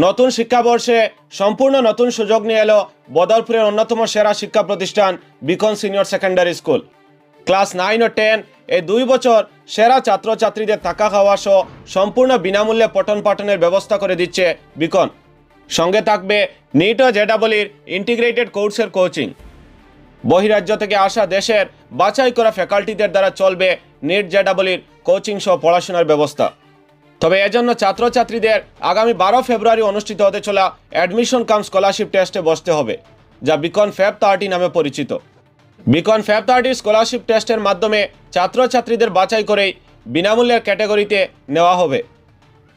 নতুন শিক্ষাবর্ষে সম্পূর্ণ নতুন সুযোগ নিয়ে এলো বদরপুরের অন্যতম সেরা শিক্ষা প্রতিষ্ঠান Beacon senior secondary school. Class nine ও টেন এই দুই বছর সেরা ছাত্রছাত্রীদের থাকা খাওয়া সহ সম্পূর্ণ বিনামূল্যে পঠন পাঠনের ব্যবস্থা করে দিচ্ছে বিকন। সঙ্গে থাকবে নিট ও জেডাবলির ইন্টিগ্রেটেড কোর্সের কোচিং। বহিরাজ্য থেকে আসা দেশের বাছাই করা ফ্যাকাল্টিদের দ্বারা চলবে নিট জেডাবলির কোচিং সহ পড়াশোনার ব্যবস্থা। তবে এজন্য ছাত্রছাত্রীদের আগামী বারো ফেব্রুয়ারি অনুষ্ঠিত হতে চলা অ্যাডমিশন কাম স্কলারশিপ টেস্টে বসতে হবে, যা বিকন ফ্যাব থার্টি নামে পরিচিত। বিকন ফ্যাব থার্টির স্কলারশিপ টেস্টের মাধ্যমে ছাত্রছাত্রীদের বাছাই করেই বিনামূল্যের ক্যাটাগরিতে নেওয়া হবে,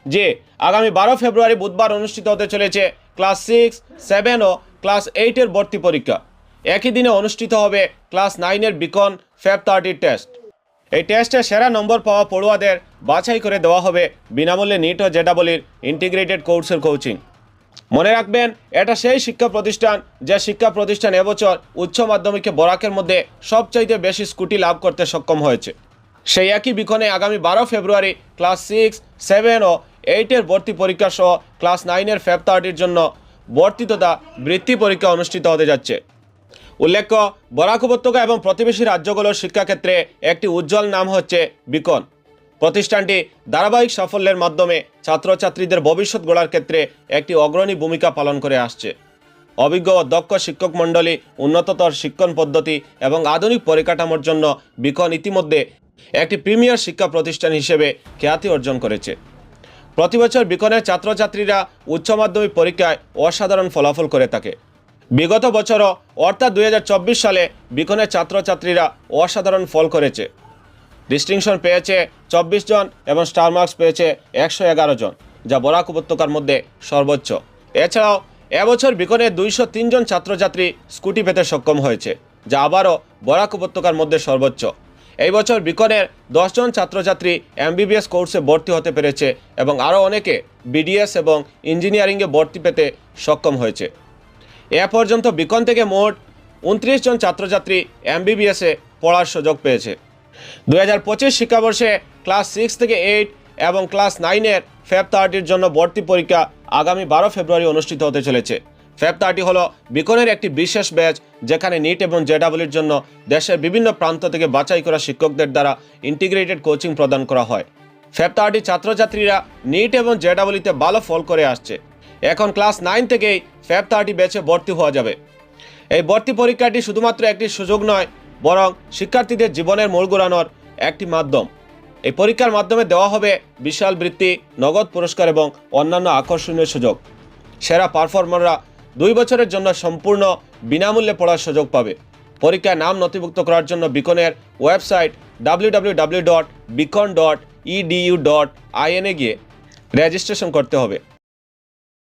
যে আগামী বারো ফেব্রুয়ারি বুধবার অনুষ্ঠিত হতে চলেছে ক্লাস সিক্স, সেভেন ও ক্লাস এইটের ভর্তি পরীক্ষা। একই দিনে অনুষ্ঠিত হবে ক্লাস নাইনের বিকন ফ্যাব থার্টির টেস্ট। এই টেস্টে সেরা নম্বর পাওয়া পড়ুয়াদের বাছাই করে দেওয়া হবে বিনামূল্যে নিট ও জেডাবলির ইন্টিগ্রেটেড কোর্সের কোচিং মনে রাখবেন, এটা সেই শিক্ষা প্রতিষ্ঠান যে শিক্ষা প্রতিষ্ঠান এবছর উচ্চ মাধ্যমিকে বরাকের মধ্যে সবচাইতে বেশি স্কুটি লাভ করতে সক্ষম হয়েছে। সেই একই বিকনে আগামী বারো ফেব্রুয়ারি ক্লাস সিক্স সেভেন ও এইটের ভর্তি পরীক্ষা সহ ক্লাস নাইনের ফেব থার্টির জন্য ভর্তি তথা বৃত্তি পরীক্ষা অনুষ্ঠিত হতে যাচ্ছে। উল্লেখ্য, বরাক উপত্যকা এবং প্রতিবেশী রাজ্যগুলোর শিক্ষাক্ষেত্রে একটি উজ্জ্বল নাম হচ্ছে বিকন। প্রতিষ্ঠানটি ধারাবাহিক সাফল্যের মাধ্যমে ছাত্রছাত্রীদের ভবিষ্যৎ গড়ার ক্ষেত্রে একটি অগ্রণী ভূমিকা পালন করে আসছে। অভিজ্ঞ ও দক্ষ শিক্ষক মণ্ডলী, উন্নততর শিক্ষণ পদ্ধতি এবং আধুনিক পরিকাঠামোর জন্য বিকন ইতিমধ্যে একটি প্রিমিয়ার শিক্ষা প্রতিষ্ঠান হিসেবে খ্যাতি অর্জন করেছে। প্রতিবছর বিকনের ছাত্রছাত্রীরা উচ্চ মাধ্যমিক পরীক্ষায় অসাধারণ ফলাফল করে থাকে। বিগত বছরও অর্থাৎ দুই হাজার চব্বিশ সালে বিকনের ছাত্রছাত্রীরা অসাধারণ ফল করেছে। ডিস্টিংশন পেয়েছে চব্বিশ জন এবং স্টার মার্কস পেয়েছে একশো এগারো জন, যা বরাক উপত্যকার মধ্যে সর্বোচ্চ। এছাড়াও, এবছর বিকনের দুইশো জন ছাত্রছাত্রী স্কুটি পেতে সক্ষম হয়েছে, যা আবারও বরাক উপত্যকার মধ্যে সর্বোচ্চ। এই বছর বিকনের দশজন ছাত্রছাত্রী এমবিবিএস কোর্সে ভর্তি হতে পেরেছে এবং আরও অনেকে বিডিএস এবং ইঞ্জিনিয়ারিংয়ে ভর্তি পেতে সক্ষম হয়েছে। এ পর্যন্ত বিকন থেকে মোট উনত্রিশ জন ছাত্রছাত্রী এমবিবিএসে পড়ার সুযোগ পেয়েছে। দু হাজার পঁচিশ শিক্ষাবর্ষে ক্লাস সিক্স থেকে এইট এবং ক্লাস নাইনের ফ্যাব থার্টির জন্য ভর্তি পরীক্ষা আগামী বারো ফেব্রুয়ারি অনুষ্ঠিত হতে চলেছে। ফ্যাব থার্টি হলো বিকনের একটি বিশেষ ব্যাচ যেখানে নিট এবং জেডাবলির জন্য দেশের বিভিন্ন প্রান্ত থেকে বাছাই করা শিক্ষকদের দ্বারা ইন্টিগ্রেটেড কোচিং প্রদান করা হয়। থার্টি ছাত্রছাত্রীরা নিট এবং জেডাবলিতে ভালো ফল করে আসছে। এখন ক্লাস নাইন থেকেই থার্টি ব্যাচে ভর্তি হওয়া যাবে। এই ভর্তি পরীক্ষাটি শুধুমাত্র একটি সুযোগ নয়, বরং শিক্ষার্থীদের জীবনের মোড় ঘোরানোর একটি মাধ্যম। এই পরীক্ষার মাধ্যমে দেওয়া হবে বিশাল বৃত্তি, নগদ পুরস্কার এবং অন্যান্য আকর্ষণীয় সুযোগ। সেরা পারফর্মাররা দুই বছরের জন্য সম্পূর্ণ বিনামূল্যে পড়ার সুযোগ পাবে। পরীক্ষায় নাম নথিভুক্ত করার জন্য বিকনের website W dot Beacon dot EDU dot আইএনে গিয়ে রেজিস্ট্রেশন করতে হবে।